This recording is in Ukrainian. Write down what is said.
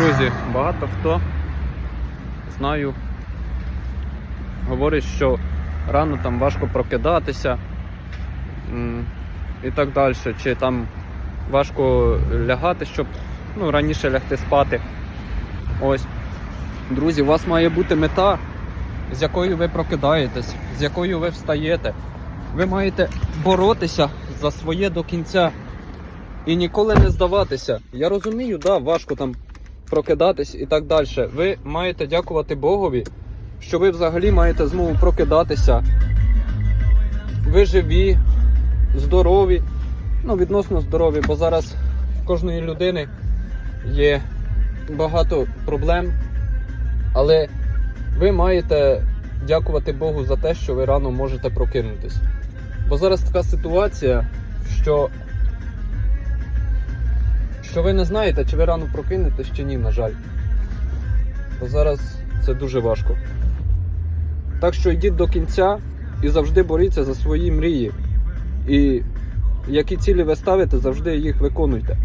Друзі, багато хто знаю, говорить, що рано там важко прокидатися і так далі, чи там важко лягати, щоб ну, раніше лягти спати. Ось. Друзі, у вас має бути мета, з якою ви прокидаєтесь, з якою ви встаєте. Ви маєте боротися за своє до кінця і ніколи не здаватися. Я розумію, да, важко там прокидатись і так далі. Ви маєте дякувати Богові, що ви взагалі маєте змогу прокидатися. Ви живі, здорові, ну, відносно здорові, бо зараз в кожної людини є багато проблем. Але ви маєте дякувати Богу за те, що ви рано можете прокинутись. Бо зараз така ситуація, що, що ви не знаєте, чи ви рано прокинетесь, чи ні, на жаль. Бо зараз це дуже важко. Так що йдіть до кінця і завжди боріться за свої мрії. І які цілі ви ставите, завжди їх виконуйте.